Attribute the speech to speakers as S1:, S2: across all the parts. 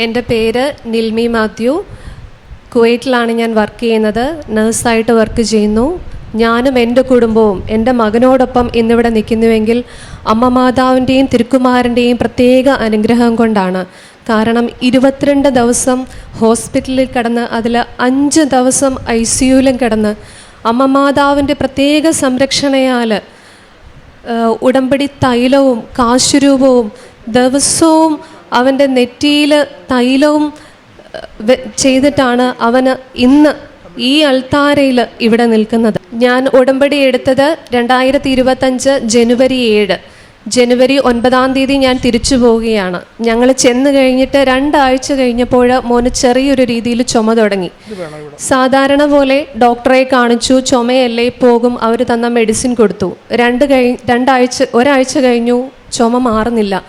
S1: എന്റെ പേര് നിൽമി മാത്യു. കുവൈറ്റിലാണ് ഞാൻ വർക്ക് ചെയ്യുന്നത്. നഴ്സായിട്ട് വർക്ക് ചെയ്യുന്നു. ഞാനും എന്റെ കുടുംബവും എന്റെ മകനോടൊപ്പം ഇന്നിവിടെ നിൽക്കുന്നുവെങ്കിൽ അമ്മ മാതാവിന്റെയും തിരുക്കുമാരന്റെയും പ്രത്യേക അനുഗ്രഹം കൊണ്ടാണ്. കാരണം ഇരുപത്തിരണ്ട് ദിവസം ഹോസ്പിറ്റലിൽ കിടന്ന് അതിൽ അഞ്ച് ദിവസം ഐ സിയുലും കിടന്ന് അമ്മ മാതാവിന്റെ പ്രത്യേക സംരക്ഷണയാൽ ഉടമ്പടി തൈലവും കാശുരൂപവും ദിവസവും അവന്റെ നെറ്റിയിൽ തൈലവും ചെയ്തിട്ടാണ് അവന് ഇന്ന് ഈ അൾത്താരയിൽ ഇവിടെ നിൽക്കുന്നത്. ഞാൻ ഉടമ്പടി എടുത്തത് രണ്ടായിരത്തി ഇരുപത്തഞ്ച് ജനുവരി ഏഴ്. ജനുവരി ഒൻപതാം തീയതി ഞാൻ തിരിച്ചു പോവുകയാണ്. ഞങ്ങൾ ചെന്ന് കഴിഞ്ഞിട്ട് രണ്ടാഴ്ച കഴിഞ്ഞപ്പോൾ മോന് ചെറിയൊരു രീതിയിൽ ചുമ തുടങ്ങി. സാധാരണ പോലെ ഡോക്ടറെ കാണിച്ചു ചുമയല്ലേ പോകും അവർ തന്ന മെഡിസിൻ കൊടുത്തു. രണ്ട് കഴി രണ്ടാഴ്ച ഒരാഴ്ച കഴിഞ്ഞു ചുമ മാറുന്നില്ല.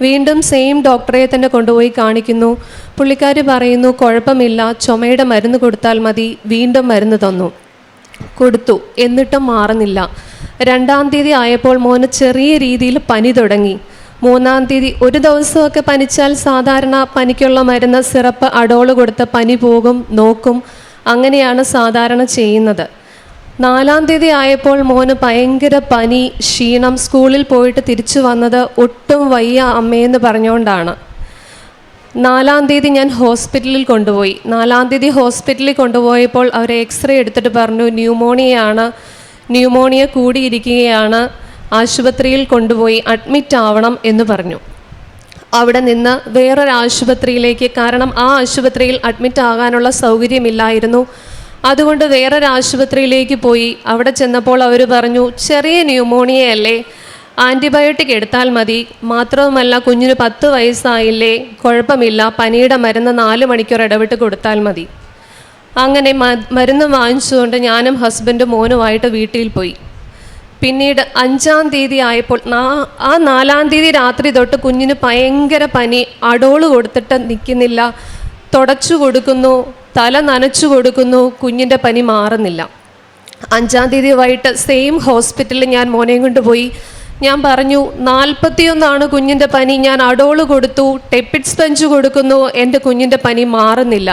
S1: വീണ്ടും സെയിം ഡോക്ടറെ തന്നെ കൊണ്ടുപോയി കാണിക്കുന്നു. പുള്ളിക്കാർ പറയുന്നു കുഴപ്പമില്ല ചുമയുടെ മരുന്ന് കൊടുത്താൽ മതി വീണ്ടും മരുന്ന് തന്നു. കൊടുത്തു എന്നിട്ടും മാറുന്നില്ല. രണ്ടാം തീയതി ആയപ്പോൾ മോന് ചെറിയ രീതിയിൽ പനി തുടങ്ങി. മൂന്നാം തീയതി ഒരു ദിവസമൊക്കെ പനിച്ചാൽ സാധാരണ പനിക്കുള്ള മരുന്ന് സിറപ്പ് അടോൾ കൊടുത്ത് പനി പോകും നോക്കും. അങ്ങനെയാണ് സാധാരണ ചെയ്യുന്നത്. നാലാം തീയതി ആയപ്പോൾ മോന് ഭയങ്കര പനി ക്ഷീണം സ്കൂളിൽ പോയിട്ട് തിരിച്ചു വന്നത് ഒട്ടും വയ്യ അമ്മയെന്ന് പറഞ്ഞുകൊണ്ടാണ് നാലാം തീയതി ഞാൻ ഹോസ്പിറ്റലിൽ കൊണ്ടുപോയി. നാലാം തീയതി ഹോസ്പിറ്റലിൽ കൊണ്ടുപോയപ്പോൾ അവർ എക്സ്റേ എടുത്തിട്ട് പറഞ്ഞു ന്യൂമോണിയയാണ് ന്യൂമോണിയ കൂടിയിരിക്കുകയാണ് ആശുപത്രിയിൽ കൊണ്ടുപോയി അഡ്മിറ്റ് ആവണം എന്ന് പറഞ്ഞു. അവിടെ നിന്ന് വേറൊരു ആശുപത്രിയിലേക്ക് കാരണം ആ ആശുപത്രിയിൽ അഡ്മിറ്റ് ആകാനുള്ള സൗകര്യമില്ലായിരുന്നു. അതുകൊണ്ട് വേറൊരു ആശുപത്രിയിലേക്ക് പോയി. അവിടെ ചെന്നപ്പോൾ അവർ പറഞ്ഞു ചെറിയ ന്യൂമോണിയ അല്ലേ? ആന്റിബയോട്ടിക് എടുത്താൽ മതി. മാത്രവുമല്ല കുഞ്ഞിന് പത്ത് വയസ്സായില്ലേ? കുഴപ്പമില്ല. പനിയുടെ മരുന്ന് നാല് മണിക്കൂർ ഇടവിട്ട് കൊടുത്താൽ മതി. അങ്ങനെ മരുന്ന് വാങ്ങിച്ചുകൊണ്ട് ഞാനും ഹസ്ബൻഡും മോനുമായിട്ട് വീട്ടിൽ പോയി. പിന്നീട് അഞ്ചാം തീയതി ആയപ്പോൾ ആ നാലാം തീയതി രാത്രി തൊട്ട് കുഞ്ഞിന് ഭയങ്കര പനി. അടോൾ കൊടുത്തിട്ട് നിൽക്കുന്നില്ല. തുടച്ചു കൊടുക്കുന്നു തല നനച്ചു കൊടുക്കുന്നു കുഞ്ഞിന്റെ പനി മാറുന്നില്ല. അഞ്ചാം തീയതി വൈകിട്ട് സെയിം ഹോസ്പിറ്റലിൽ ഞാൻ മോനെയും കൊണ്ടുപോയി ഞാൻ പറഞ്ഞു നാൽപ്പത്തിയൊന്നാണ് കുഞ്ഞിന്റെ പനി. ഞാൻ അടോൾ കൊടുത്തു ടെപ്പിഡ് സ്പഞ്ച് കൊടുക്കുന്നു എന്റെ കുഞ്ഞിന്റെ പനി മാറുന്നില്ല.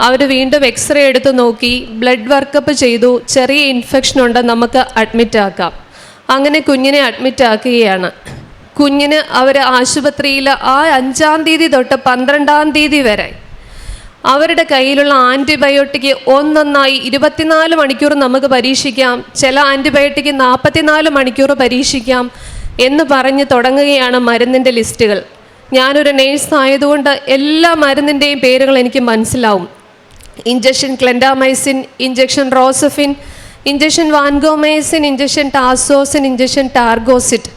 S1: അവർ വീണ്ടും എക്സ്റേ എടുത്ത് നോക്കി ബ്ലഡ് വർക്കപ്പ് ചെയ്തു ചെറിയ ഇൻഫെക്ഷൻ ഉണ്ട് നമുക്ക് അഡ്മിറ്റ് ആക്കാം. അങ്ങനെ കുഞ്ഞിനെ അഡ്മിറ്റ് ആക്കുകയാണ്. കുഞ്ഞിന് അവർ ആശുപത്രിയിൽ ആ അഞ്ചാം തീയതി തൊട്ട് പന്ത്രണ്ടാം തീയതി വരെ അവരുടെ കയ്യിലുള്ള ആന്റിബയോട്ടിക് ഒന്നൊന്നായി ഇരുപത്തിനാല് മണിക്കൂർ നമുക്ക് പരീക്ഷിക്കാം. ചില ആന്റിബയോട്ടിക് നാൽപ്പത്തിനാല് മണിക്കൂർ പരീക്ഷിക്കാം എന്ന് പറഞ്ഞ് തുടങ്ങുകയാണ് മരുന്നിന്റെ ലിസ്റ്റുകൾ. ഞാനൊരു നേഴ്സ് ആയതുകൊണ്ട് എല്ലാ മരുന്നിന്റെയും പേരുകൾ എനിക്ക് മനസ്സിലാവും. Injection clindamycin injection Rocephin injection vancomycin injection Tazocin injection Targocid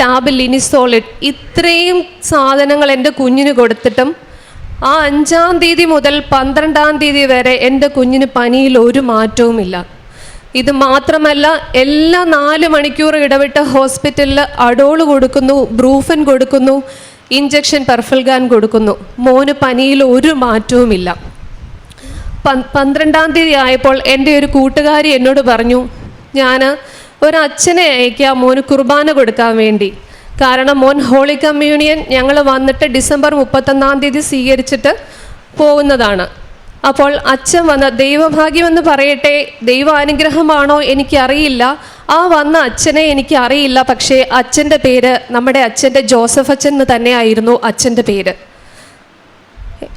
S1: tab linezolid. ഇത്രയും സാധനങ്ങൾ എന്റെ കുഞ്ഞിന് കൊടുത്തിട്ടും ആ അഞ്ചാം തീയതി മുതൽ പന്ത്രണ്ടാം തീയതി വരെ എന്റെ കുഞ്ഞിന് പനിയിൽ ഒരു മാറ്റവുമില്ല ഇത് മാത്രമല്ല എല്ലാ നാല് മണിക്കൂർ ഇടവിട്ട് ഹോസ്പിറ്റലിൽ അഡോൾ കൊടുക്കുന്നു ബ്രൂഫൻ കൊടുക്കുന്നു ഇഞ്ചക്ഷൻ പെർഫൽഗാൻ കൊടുക്കുന്നു. മോന് പനിയിൽ ഒരു മാറ്റവുമില്ല പന്ത്രണ്ടാം തീയതി ആയപ്പോൾ എന്റെ ഒരു കൂട്ടുകാരി എന്നോട് പറഞ്ഞു ഞാൻ ഒരച്ഛനെ അയക്കാം മോന് കുർബാന കൊടുക്കാൻ വേണ്ടി. കാരണം മോൻ ഹോളി കമ്മ്യൂണിയൻ ഞങ്ങൾ വന്നിട്ട് ഡിസംബർ മുപ്പത്തൊന്നാം തീയതി സ്വീകരിച്ചിട്ട് പോകുന്നതാണ്. അപ്പോൾ അച്ഛൻ വന്ന ദൈവഭാഗ്യമെന്ന് പറയട്ടെ ദൈവാനുഗ്രഹമാണോ എനിക്കറിയില്ല. ആ വന്ന അച്ഛനെ എനിക്ക് അറിയില്ല പക്ഷേ അച്ഛന്റെ പേര് നമ്മുടെ അച്ഛന്റെ ജോസഫ് അച്ഛൻ എന്ന് തന്നെയായിരുന്നു അച്ഛന്റെ പേര്.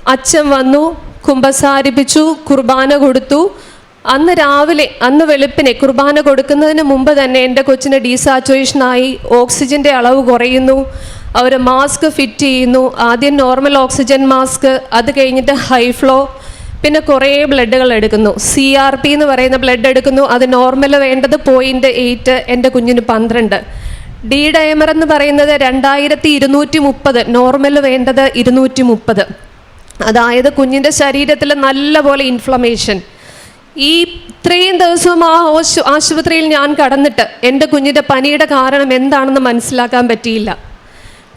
S1: അച്ഛൻ വന്നു കുമ്പസാരിപ്പിച്ചു കുർബാന കൊടുത്തു. അന്ന് രാവിലെ അന്ന് വെളുപ്പിനെ കുർബാന കൊടുക്കുന്നതിന് മുമ്പ് തന്നെ എന്റെ കൊച്ചിന് ഡീസാച്ചുവേഷനായി ഓക്സിജന്റെ അളവ് കുറയുന്നു. അവർ മാസ്ക് ഫിറ്റ് ചെയ്യുന്നു. ആദ്യം നോർമൽ ഓക്സിജൻ മാസ്ക് അത് കഴിഞ്ഞിട്ട് ഹൈ ഫ്ലോ പിന്നെ കുറേ ബ്ലഡുകൾ എടുക്കുന്നു. സി ആർ പി എന്ന് പറയുന്ന ബ്ലഡ് എടുക്കുന്നു. അത് നോർമൽ വേണ്ടത് പോയിന്റ് എയ്റ്റ് എന്റെ കുഞ്ഞിന് പന്ത്രണ്ട്. ഡി ഡയമർ എന്ന് പറയുന്നത് രണ്ടായിരത്തി ഇരുന്നൂറ്റി മുപ്പത് നോർമൽ വേണ്ടത് ഇരുന്നൂറ്റി മുപ്പത് അതായത് കുഞ്ഞിന്റെ ശരീരത്തിൽ നല്ലപോലെ ഇൻഫ്ലമേഷൻ ഈ ഇത്രയും ദിവസം ആ ആശു- ആശുപത്രിയിൽ ഞാൻ കടന്നിട്ട് എന്റെ കുഞ്ഞിന്റെ പനിയുടെ കാരണം എന്താണെന്ന് മനസ്സിലാക്കാൻ പറ്റിയില്ല.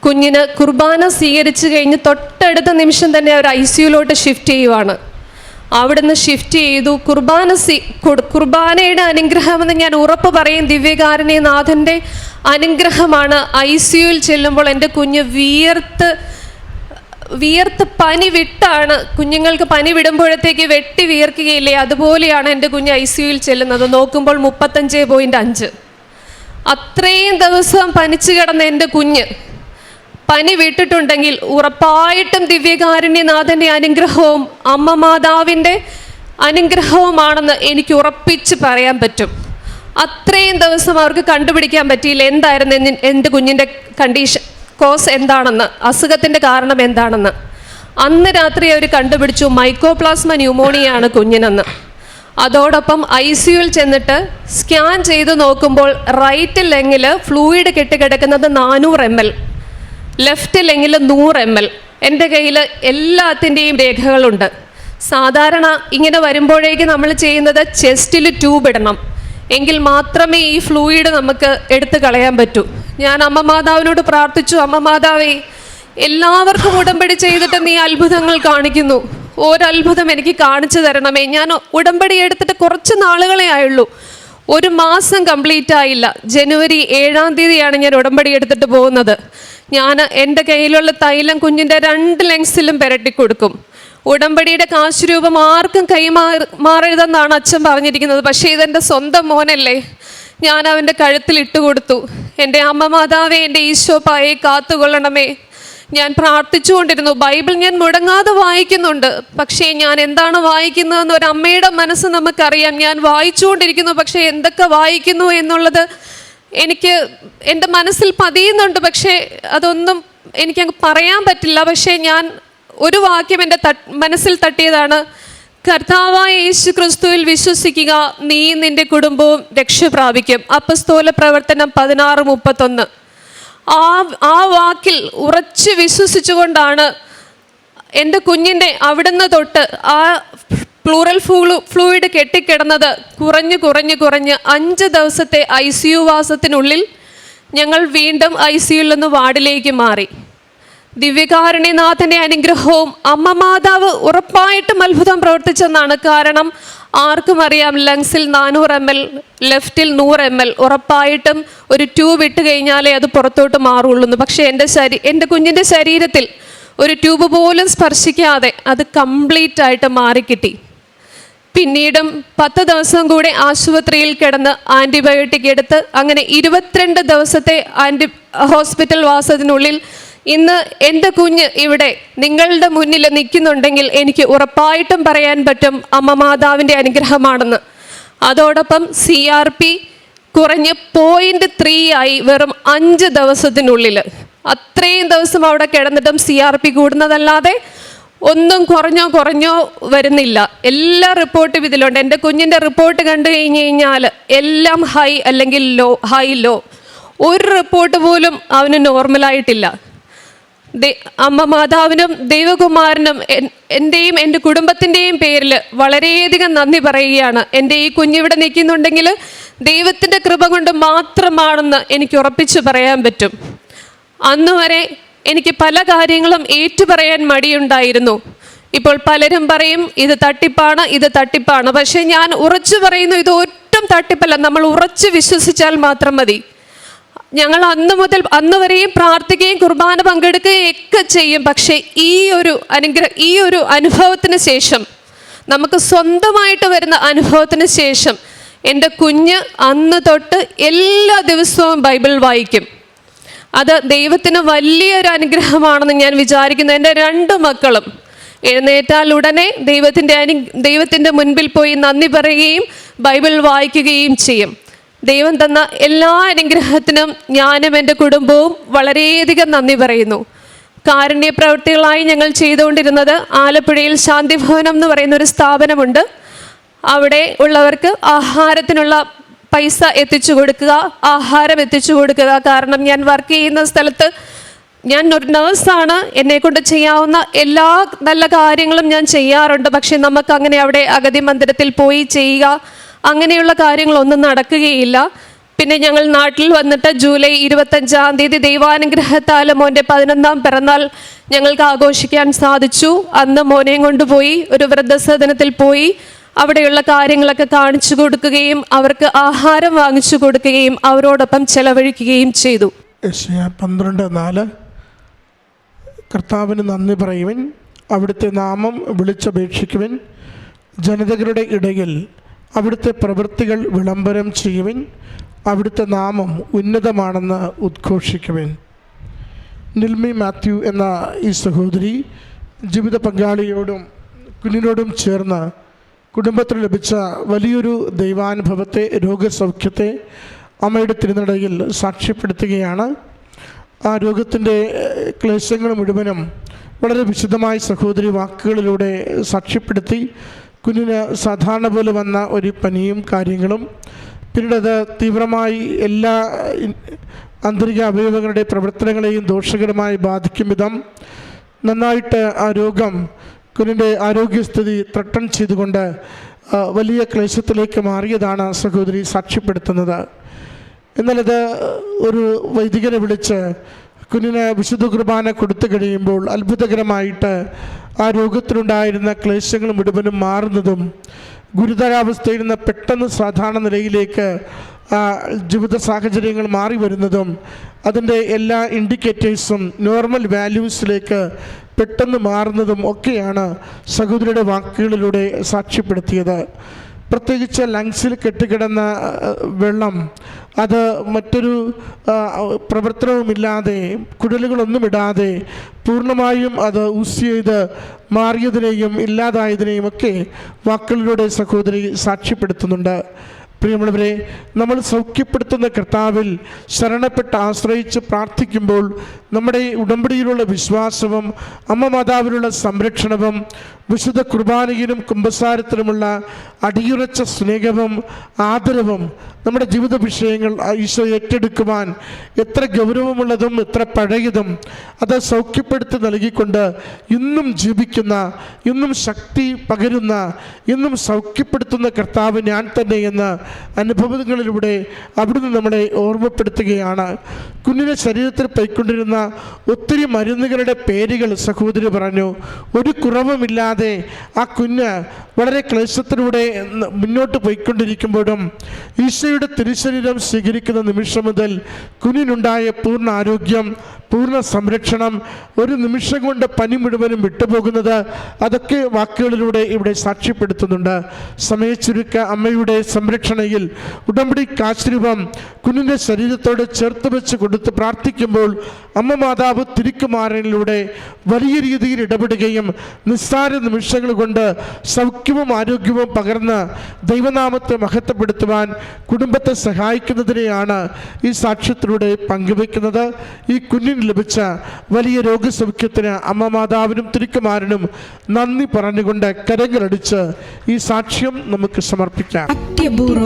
S1: കുഞ്ഞിന് കുർബാന സ്വീകരിച്ചു കഴിഞ്ഞ് തൊട്ടടുത്ത നിമിഷം തന്നെ അവർ ഐ സിയുലോട്ട് ഷിഫ്റ്റ് ചെയ്യുവാണ്. അവിടുന്ന് ഷിഫ്റ്റ് ചെയ്തു. കുർബാന സി കുർ- കുർബാനയുടെ അനുഗ്രഹമെന്ന് ഞാൻ ഉറപ്പ് പറയും. ദിവ്യകാരനെ നാഥന്റെ അനുഗ്രഹമാണ് ഐ സിയുയിൽ ചെല്ലുമ്പോൾ എന്റെ കുഞ്ഞ് വിയർത്ത് വിയർത്ത് പനി വിട്ടാണ്. കുഞ്ഞുങ്ങൾക്ക് പനി വിടുമ്പോഴത്തേക്ക് വെട്ടി വിയർക്കുകയില്ലേ? അതുപോലെയാണ് എന്റെ കുഞ്ഞ് ഐ സിയുയിൽ ചെല്ലുന്നത്. നോക്കുമ്പോൾ മുപ്പത്തഞ്ച് പോയിന്റ് അഞ്ച്. അത്രയും ദിവസം പനിച്ചു കിടന്ന എന്റെ കുഞ്ഞ് പനി വിട്ടിട്ടുണ്ടെങ്കിൽ ഉറപ്പായിട്ടും ദിവ്യകാരുണ്യനാഥന്റെ അനുഗ്രഹവും അമ്മ മാതാവിന്റെ അനുഗ്രഹവുമാണെന്ന് എനിക്ക് ഉറപ്പിച്ച് പറയാൻ പറ്റും. അത്രയും ദിവസം അവർക്ക് കണ്ടുപിടിക്കാൻ പറ്റിയില്ല. എന്തായിരുന്നു എന്റെ കുഞ്ഞിന്റെ കണ്ടീഷൻ? കോസ് എന്താണെന്ന് അസുഖത്തിന്റെ കാരണം എന്താണെന്ന്. അന്ന് രാത്രി അവർ കണ്ടുപിടിച്ചു മൈക്കോപ്ലാസ്മ ന്യൂമോണിയാണ് കുഞ്ഞിനെന്ന്. അതോടൊപ്പം ഐ സിയുയിൽ ചെന്നിട്ട് സ്കാൻ ചെയ്ത് നോക്കുമ്പോൾ റൈറ്റ് ലെങ്ങിൽ ഫ്ലൂയിഡ് കെട്ടിക്കിടക്കുന്നത് നാനൂറ് എം എൽ ലെഫ്റ്റ് ലെങ്ങിൽ നൂറ് എം എൽ. എന്റെ കയ്യിൽ എല്ലാത്തിന്റെയും രേഖകളുണ്ട്. സാധാരണ ഇങ്ങനെ വരുമ്പോഴേക്ക് നമ്മൾ ചെയ്യുന്നത് ചെസ്റ്റിൽ ട്യൂബ് ഇടണം. എങ്കിൽ മാത്രമേ ഈ ഫ്ലൂയിഡ് നമുക്ക് എടുത്തു കളയാൻ പറ്റൂ. ഞാൻ അമ്മ മാതാവിനോട് പ്രാർത്ഥിച്ചു അമ്മ മാതാവേ എല്ലാവർക്കും ഉടമ്പടി ചെയ്തിട്ട് നീ അത്ഭുതങ്ങൾ കാണിക്കുന്നു. ഒരത്ഭുതം എനിക്ക് കാണിച്ചു തരണമേ. ഞാൻ ഉടമ്പടി എടുത്തിട്ട് കുറച്ച് നാളുകളെ ആയുള്ളൂ. ഒരു മാസം കംപ്ലീറ്റ് ആയില്ല. ജനുവരി ഏഴാം തീയതിയാണ് ഞാൻ ഉടമ്പടി എടുത്തിട്ട് പോകുന്നത്. ഞാൻ എന്റെ കയ്യിലുള്ള തൈലം കുഞ്ഞിന്റെ രണ്ട് ലെങ്സിലും പുരട്ടി കൊടുക്കും. ഉടമ്പടിയുടെ കാശ് രൂപം ആർക്കും കൈമാറി മാറരുതെന്നാണ് അച്ഛൻ പറഞ്ഞിരിക്കുന്നത്. പക്ഷേ ഇതെന്റെ സ്വന്തം മോനല്ലേ. ഞാൻ അവന്റെ കഴുത്തിൽ ഇട്ടുകൊടുത്തു എന്റെ അമ്മ മാതാവേ എന്റെ ഈശോ പായെ കാത്തുകൊള്ളണമേ. ഞാൻ പ്രാർത്ഥിച്ചുകൊണ്ടിരുന്നു. ബൈബിൾ ഞാൻ മുടങ്ങാതെ വായിക്കുന്നുണ്ട്. പക്ഷേ ഞാൻ എന്താണ് വായിക്കുന്നതെന്ന് ഒരു അമ്മയുടെ മനസ്സ് നമുക്കറിയാം. ഞാൻ വായിച്ചുകൊണ്ടിരിക്കുന്നു. പക്ഷേ എന്തൊക്കെ വായിക്കുന്നു എന്നുള്ളത് എനിക്ക് എന്റെ മനസ്സിൽ പതിയുന്നുണ്ട്. പക്ഷേ അതൊന്നും എനിക്കങ്ങ് പറയാൻ പറ്റില്ല. പക്ഷേ ഞാൻ ഒരു വാക്യം എന്റെ മനസ്സിൽ തട്ടിയതാണ്. കർത്താവായ യേശു ക്രിസ്തുവിൽ വിശ്വസിക്കുക നീ നിന്റെ കുടുംബവും രക്ഷ പ്രാപിക്കും. അപ്പസ്തോല പ്രവർത്തനം പതിനാറ് മുപ്പത്തൊന്ന്. ആ ആ വാക്കിൽ ഉറച്ചു വിശ്വസിച്ചുകൊണ്ടാണ് എന്റെ കുഞ്ഞിന്റെ അവിടുന്ന് തൊട്ട് ആ ഫ്ലൂറൽ ഫ്ലൂ ഫ്ലൂയിഡ് കെട്ടിക്കിടന്നത് കുറഞ്ഞ് കുറഞ്ഞ് കുറഞ്ഞ് അഞ്ച് ദിവസത്തെ ഐ സി യു വാസത്തിനുള്ളിൽ ഞങ്ങൾ വീണ്ടും ഐ സിയുയിൽ നിന്ന് വാർഡിലേക്ക് മാറി. ദിവ്യകാരുണ്യനാഥന്റെ അനുഗ്രഹവും അമ്മ മാതാവ് ഉറപ്പായിട്ടും അത്ഭുതം പ്രവർത്തിച്ചെന്നാണ് കാരണം. ആർക്കും അറിയാം ലങ്സിൽ നാനൂറ് എം എൽ ലെഫ്റ്റിൽ നൂറ് എം എൽ ഉറപ്പായിട്ടും ഒരു ട്യൂബ് ഇട്ട് കഴിഞ്ഞാലേ അത് പുറത്തോട്ട് മാറുള്ളൂ പക്ഷേ എന്റെ ശരീ എന്റെ കുഞ്ഞിന്റെ ശരീരത്തിൽ ഒരു ട്യൂബ് പോലും സ്പർശിക്കാതെ അത് കംപ്ലീറ്റ് ആയിട്ട് മാറിക്കിട്ടി. പിന്നീടും പത്ത് ദിവസം കൂടെ ആശുപത്രിയിൽ കിടന്ന് ആന്റിബയോട്ടിക് എടുത്ത് അങ്ങനെ ഇരുപത്തിരണ്ട് ദിവസത്തെ ആന്റി ഹോസ്പിറ്റൽ വാസത്തിനുള്ളിൽ ഇന്ന് എന്റെ കുഞ്ഞ് ഇവിടെ നിങ്ങളുടെ മുന്നിൽ നിൽക്കുന്നുണ്ടെങ്കിൽ എനിക്ക് ഉറപ്പായിട്ടും പറയാൻ പറ്റും അമ്മ മാതാവിന്റെ അനുഗ്രഹമാണെന്ന്. അതോടൊപ്പം സി ആർ പി കുറഞ്ഞ് പോയിന്റ് ത്രീ ആയി വെറും അഞ്ച് ദിവസത്തിനുള്ളിൽ. അത്രയും ദിവസം അവിടെ കിടന്നിട്ടും സി ആർ പി കൂടുന്നതല്ലാതെ ഒന്നും കുറഞ്ഞോ കുറഞ്ഞോ വരുന്നില്ല. എല്ലാ റിപ്പോർട്ടും ഇതിലുണ്ട്. എന്റെ കുഞ്ഞിന്റെ റിപ്പോർട്ട് കണ്ടു കഴിഞ്ഞ് കഴിഞ്ഞാൽ എല്ലാം ഹൈ അല്ലെങ്കിൽ ലോ ഹൈ ലോ ഒരു റിപ്പോർട്ട് പോലും അവന് നോർമലായിട്ടില്ല അമ്മ മാതാവിനും ദൈവകുമാരനും എന്റെയും എന്റെ കുടുംബത്തിന്റെയും പേരിൽ വളരെയധികം നന്ദി പറയുകയാണ്. എന്റെ ഈ കുഞ്ഞിവിടെ നിൽക്കുന്നുണ്ടെങ്കിൽ ദൈവത്തിന്റെ കൃപ കൊണ്ട് മാത്രമാണെന്ന് എനിക്ക് ഉറപ്പിച്ചു പറയാൻ പറ്റും. അന്ന് വരെ എനിക്ക് പല കാര്യങ്ങളും ഏറ്റുപറയാൻ മടിയുണ്ടായിരുന്നു. ഇപ്പോൾ പലരും പറയും ഇത് തട്ടിപ്പാണ് ഇത് തട്ടിപ്പാണ്. പക്ഷേ ഞാൻ ഉറച്ചു പറയുന്നു ഇത് ഒട്ടും തട്ടിപ്പല്ല. നമ്മൾ ഉറച്ചു വിശ്വസിച്ചാൽ മാത്രം മതി. ഞങ്ങൾ അന്ന് മുതൽ അന്ന് വരെയും പ്രാർത്ഥിക്കുകയും കുർബാന പങ്കെടുക്കുകയും ഒക്കെ ചെയ്യും. പക്ഷേ ഈ ഒരു അനുഗ്രഹ ഈ ഒരു അനുഭവത്തിന് ശേഷം നമുക്ക് സ്വന്തമായിട്ട് വരുന്ന അനുഭവത്തിന് ശേഷം എന്റെ കുഞ്ഞ് അന്ന് തൊട്ട് എല്ലാ ദിവസവും ബൈബിൾ വായിക്കും. അത് ദൈവത്തിന് വലിയൊരു അനുഗ്രഹമാണെന്ന് ഞാൻ വിചാരിക്കുന്നു. എന്റെ രണ്ട് മക്കളും എഴുന്നേറ്റാൽ ഉടനെ ദൈവത്തിന്റെ അനു ദൈവത്തിന്റെ മുൻപിൽ പോയി നന്ദി പറയുകയും ബൈബിൾ വായിക്കുകയും ചെയ്യും. ദൈവം തന്ന എല്ലാ അനുഗ്രഹത്തിനും ഞാനും എന്റെ കുടുംബവും വളരെയധികം നന്ദി പറയുന്നു. കാരുണ്യ പ്രവൃത്തികളായി ഞങ്ങൾ ചെയ്തുകൊണ്ടിരുന്നത് ആലപ്പുഴയിൽ ശാന്തിഭവനം എന്ന് പറയുന്ന ഒരു സ്ഥാപനമുണ്ട്. അവിടെ ഉള്ളവർക്ക് ആഹാരത്തിനുള്ള പൈസ എത്തിച്ചു കൊടുക്കുക ആഹാരം എത്തിച്ചു കൊടുക്കുക. കാരണം ഞാൻ വർക്ക് ചെയ്യുന്ന സ്ഥലത്ത് ഞാൻ ഒരു നേഴ്സാണ്. എന്നെ കൊണ്ട് ചെയ്യാവുന്ന എല്ലാ നല്ല കാര്യങ്ങളും ഞാൻ ചെയ്യാറുണ്ട്. പക്ഷെ നമുക്ക് അങ്ങനെ അവിടെ അഗതി മന്ദിരത്തിൽ പോയി ചെയ്യുക അങ്ങനെയുള്ള കാര്യങ്ങളൊന്നും നടക്കുകയില്ല. പിന്നെ ഞങ്ങൾ നാട്ടിൽ വന്നിട്ട് ജൂലൈ ഇരുപത്തഞ്ചാം തീയതി ദൈവാനുഗ്രഹത്താൽ മോന്റെ പതിനൊന്നാം പിറന്നാൾ ഞങ്ങൾക്ക് ആഘോഷിക്കാൻ സാധിച്ചു. അന്ന് മോനെയും കൊണ്ടുപോയി ഒരു വൃദ്ധസദനത്തിൽ പോയി അവിടെയുള്ള കാര്യങ്ങളൊക്കെ കാണിച്ചു കൊടുക്കുകയും അവർക്ക് ആഹാരം വാങ്ങിച്ചു കൊടുക്കുകയും അവരോടൊപ്പം ചെലവഴിക്കുകയും ചെയ്തു.
S2: പന്ത്രണ്ട് നാല്. കർത്താവിന് നന്ദി പറയുവിൻ. അവിടുത്തെ നാമം വിളിച്ചപേക്ഷിക്കുവിൻ. ജനതകളുടെ ഇടയിൽ അവിടുത്തെ പ്രവൃത്തികൾ വിളംബരം ചെയ്യുവിൻ. അവിടുത്തെ നാമം ഉന്നതമാണെന്ന് ഉദ്ഘോഷിക്കുവിൻ. നിൽമി മാത്യു എന്ന ഈ സഹോദരി ജീവിത പങ്കാളിയോടും കുഞ്ഞിനോടും ചേർന്ന് കുടുംബത്തിൽ ലഭിച്ച വലിയൊരു ദൈവാനുഭവത്തെ രോഗസൗഖ്യത്തെ അമ്മയുടെ തിരുനടയിൽ സാക്ഷ്യപ്പെടുത്തുകയാണ്. ആ രോഗത്തിന്റെ ക്ലേശങ്ങൾ മുഴുവനും വളരെ വിശദമായി സഹോദരി വാക്കുകളിലൂടെ സാക്ഷ്യപ്പെടുത്തി കുഞ്ഞിന് സാധാരണ പോലെ വന്ന ഒരു പനിയും കാര്യങ്ങളും പിന്നീട് അത് തീവ്രമായി എല്ലാ ആന്തരിക അവയവങ്ങളുടെ പ്രവർത്തനങ്ങളെയും ദോഷകരമായി ബാധിക്കും വിധം നന്നായിട്ട് ആ രോഗം കുഞ്ഞിന്റെ ആരോഗ്യസ്ഥിതി ത്രട്ടൺ ചെയ്തുകൊണ്ട് വലിയ ക്ലേശത്തിലേക്ക് മാറിയതാണ് സഹോദരി സാക്ഷ്യപ്പെടുത്തുന്നത്. എന്നാലത് ഒരു വൈദികനെ വിളിച്ച് കുഞ്ഞിന് വിശുദ്ധ കുർബാന കൊടുത്തു കഴിയുമ്പോൾ അത്ഭുതകരമായിട്ട് ആ രോഗത്തിലുണ്ടായിരുന്ന ക്ലേശങ്ങളും മുഴുവനും മാറുന്നതും ഗുരുതരാവസ്ഥയിൽ നിന്ന് പെട്ടെന്ന് സാധാരണ നിലയിലേക്ക് ജീവിത സാഹചര്യങ്ങൾ മാറി വരുന്നതും അതിന്റെ എല്ലാ ഇൻഡിക്കേറ്റേഴ്സും നോർമൽ വാല്യൂസിലേക്ക് പെട്ടെന്ന് മാറുന്നതും ഒക്കെയാണ് സഹോദരിയുടെ വാക്കുകളിലൂടെ സാക്ഷ്യപ്പെടുത്തിയത്. പ്രത്യേകിച്ച് ലങ്സിൽ കെട്ടിക്കിടന്ന ആ, വെള്ളം അത് മറ്റൊരു പ്രവർത്തനവുമില്ലാതെ കുഴലുകളൊന്നും ഇടാതെ പൂർണമായും അത് ഊസ് ചെയ്ത് മാറിയതിനെയും ഇല്ലാതായതിനെയും ഒക്കെ വാക്കുകളിലൂടെ സഹോദരി സാക്ഷ്യപ്പെടുത്തുന്നുണ്ട്. പ്രിയമുള്ളവരെ നമ്മൾ സൗഖ്യപ്പെടുത്തുന്ന കർത്താവിൽ ശരണപ്പെട്ട് ആശ്രയിച്ച് പ്രാർത്ഥിക്കുമ്പോൾ നമ്മുടെ ഉടമ്പടിയിലുള്ള വിശ്വാസവും അമ്മ മാതാവിനുള്ള സംരക്ഷണവും വിശുദ്ധ കുർബാനയിലും കുംഭസാരത്തിലുമുള്ള അടിയുറച്ച സ്നേഹവും ആദരവും നമ്മുടെ ജീവിത വിഷയങ്ങൾ ഈശോ ഏറ്റെടുക്കുവാൻ എത്ര ഗൗരവമുള്ളതും എത്ര പഴയതും അത് സൗഖ്യപ്പെടുത്തി നൽകിക്കൊണ്ട് ഇന്നും ജീവിക്കുന്ന ഇന്നും ശക്തി പകരുന്ന ഇന്നും സൗഖ്യപ്പെടുത്തുന്ന കർത്താവ് ഞാൻ തന്നെ എന്ന് അനുഭവങ്ങളിലൂടെ അവിടുന്ന് നമ്മളെ ഓർമ്മപ്പെടുത്തുകയാണ്. കുഞ്ഞിന്റെ ശരീരത്തിൽ പൈക്കൊണ്ടിരുന്ന ഒത്തിരി മരുന്നുകളുടെ പേരുകൾ സഹോദരി പറഞ്ഞു. ഒരു കുറവുമില്ലാതെ ആ കുഞ്ഞ് വളരെ ക്ലേശത്തിലൂടെ മുന്നോട്ട് പോയിക്കൊണ്ടിരിക്കുമ്പോഴും ഈശോയുടെ തിരുശരീരം സ്വീകരിക്കുന്ന നിമിഷം മുതൽ കുഞ്ഞിനുണ്ടായ പൂർണ ആരോഗ്യം പൂർണ സംരക്ഷണം ഒരു നിമിഷം കൊണ്ട് പനി മുഴുവനും വിട്ടുപോകുന്നത് അതൊക്കെ വാക്കുകളിലൂടെ ഇവിടെ സാക്ഷ്യപ്പെടുത്തുന്നുണ്ട്. സമയച്ചുരുക്ക അമ്മയുടെ സംരക്ഷണയിൽ ഉടമ്പടി കാശ്രൂപം കുഞ്ഞിന്റെ ശരീരത്തോട് ചേർത്ത് വെച്ച് കൊടുത്ത് പ്രാർത്ഥിക്കുമ്പോൾ അമ്മ മാതാവ് തിരുക്കുമാരനിലൂടെ വലിയ രീതിയിൽ ഇടപെടുകയും നിസ്സാര നിമിഷങ്ങൾ കൊണ്ട് സൗഖ്യവും ആരോഗ്യവും പകർന്ന് ദൈവനാമത്തെ മഹത്വപ്പെടുത്തുവാൻ കുടുംബത്തെ സഹായിക്കുന്നതിനെയാണ് ഈ സാക്ഷ്യത്തിലൂടെ പങ്കുവെക്കുന്നത് ഈ കുഞ്ഞിന് ലഭിച്ച വലിയ രോഗസൗഖ്യത്തിന് അമ്മ മാതാവിനും തിരിക്കുമാരനും നന്ദി പറഞ്ഞുകൊണ്ട് കരങ്ങളടിച്ച് ഈ സാക്ഷ്യം നമുക്ക് സമർപ്പിക്കാം.
S3: അത്യപൂർവ